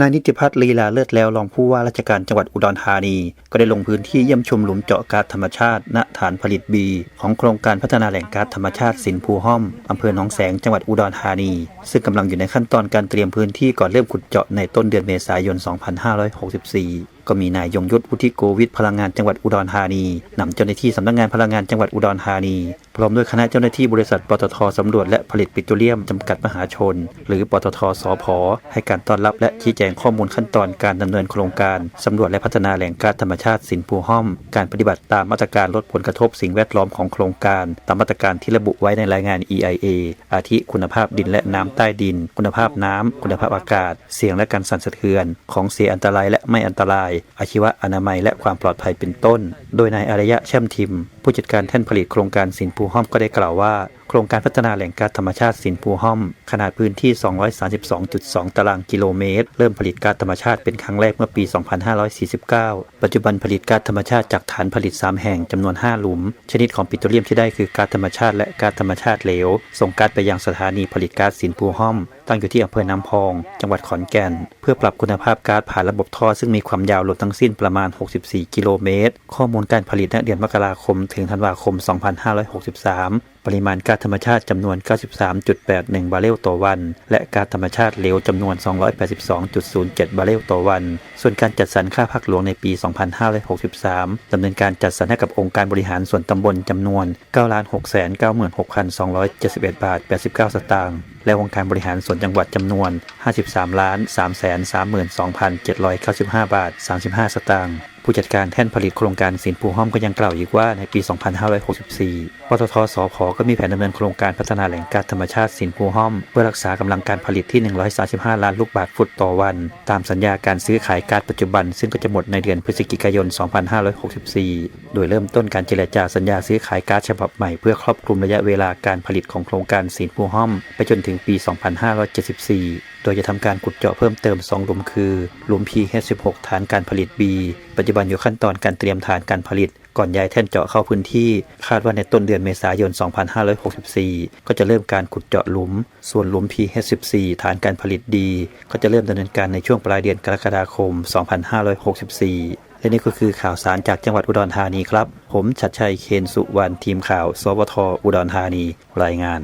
นายนิติพัฒน์ลีลาเลิศแล้วรองผู้ว่าราชการจังหวัดอุดรธานี ก็ได้ลงพื้นที่เยี่ยมชมหลุมเจาะก๊าซธรรมชาติ ณฐานผลิตบี ของโครงการพัฒนาแหล่งก๊าซธรรมชาติสินภูห้อมอำเภอหนองแสงจังหวัดอุดรธานี ซึ่งกำลังอยู่ในขั้นตอนการเตรียมพื้นที่ก่อนเริ่มขุดเจาะในต้นเดือนเมษายน 2564ก็มีนายยงยุทธวุฒิโกวิทพลังงานจังหวัดอุดรธานีนำเจ้าหน้าที่สำนักงานพลังงานจังหวัดอุดรธานี พร้อมด้วยคณะเจ้าหน้าที่บริษัทปตทสำรวจและผลิตปิโตรเลียมจำกัดมหาชน หรือปตทสพให้การต้อนรับและชี้แจงข้อมูลขั้นตอนการดำเนินโครงการสำรวจและพัฒนาแหล่งก๊าซธรรมชาติสินภูห้อม การปฏิบัติตามมาตรการลดผลกระทบสิ่งแวดล้อมของโครงการ ตามมาตรการที่ระบุไว้ในรายงาน EIA อาทิคุณภาพดินและน้ำใต้ดิน คุณภาพน้ำคุณภาพอากาศ เสียงและการสั่นสะเทือน ของเสียอันตรายและไม่อันตราย อาชีวะอนามัยและความปลอดภัยเป็นต้น โดยนายอารยะแช่มทิม ผู้จัดการแท่นผลิตโครงการสินภูห้อมก็ได้กล่าวว่าโครงการพัฒนาแหล่งก๊าซธรรมชาติสินภูห้อม ขนาดพื้นที่ 232.2 ตารางกิโลเมตร เริ่มผลิตก๊าซธรรมชาติเป็นครั้งแรกเมื่อปี 2549 ปัจจุบันผลิตก๊าซธรรมชาติจากฐานผลิต 3 แห่งจำนวน 5 หลุม ชนิดของปิโตรเลียมที่ได้คือก๊าซธรรมชาติและก๊าซธรรมชาติเหลว ส่งก๊าซไปยังสถานีผลิตก๊าซสินภูห้อม ตั้งอยู่ที่อำเภอน้ำพอง จังหวัดขอนแก่น เพื่อปรับคุณภาพก๊าซผ่านระบบท่อซึ่งมีความยาวรวมทั้งสิ้นประมาณ 64 กิโลเมตร ข้อมูลการผลิตณเดือนมกราคม ถึงธันวาคม 2563 ปริมาณก๊าซธรรมชาติจำนวน 93.81 บาร์เรลต่อวัน และก๊าซธรรมชาติเหลวจำนวน 282.07 บาร์เรลต่อวัน ส่วนการจัดสรรค่าพักหลวงในปี 2563 ดำเนินการจัดสรรให้กับองค์การบริหารส่วนตำบลจำนวน 9,696,271 บาท 89 สตางค์ และองค์การบริหารส่วนจังหวัดจำนวน 53ล้าน332,795 บาท 35 สตางค์ผู้จัดการแท่นผลิตโครงการสินภูห้อมก็ยังกล่าวอีกว่าในปี 2564 ปตทสพก็มีแผนดำเนินโครงการพัฒนาแหล่งก๊าซธรรมชาติสินภูห้อม เพื่อรักษากำลังการผลิตที่ 135 ล้านลูกบาศก์ฟุตต่อวัน ตามสัญญาการซื้อขายก๊าซปัจจุบัน ซึ่งก็จะหมดในเดือนพฤศจิกายน 2564 โดยเริ่มต้นการเจรจาสัญญาซื้อขายก๊าซฉบับใหม่เพื่อครอบคลุมระยะเวลาการผลิตของโครงการสินภูห้อม ไปจนถึงปี 2574 โดยจะทำการขุดเจาะเพิ่มเติม 2 หลุมคือ หลุม PH16 ฐานการผลิต B ปัจจุบันอยู่ขั้นตอนการเตรียมฐานการผลิต ก่อนย้ายแท่นเจาะเข้าพื้นที่ คาดว่าในต้นเดือนเมษายน 2564 ก็จะเริ่มการขุดเจาะหลุม ส่วนหลุม PH14 ฐานการผลิตดีก็จะเริ่มดำเนินการในช่วงปลายเดือนกรกฎาคม 2564และนี่ก็คือข่าวสารจากจังหวัดอุดรธานีครับ ผมชัดชัย เคนสุวรรณทีมข่าว สวท อุดรธานี รายงาน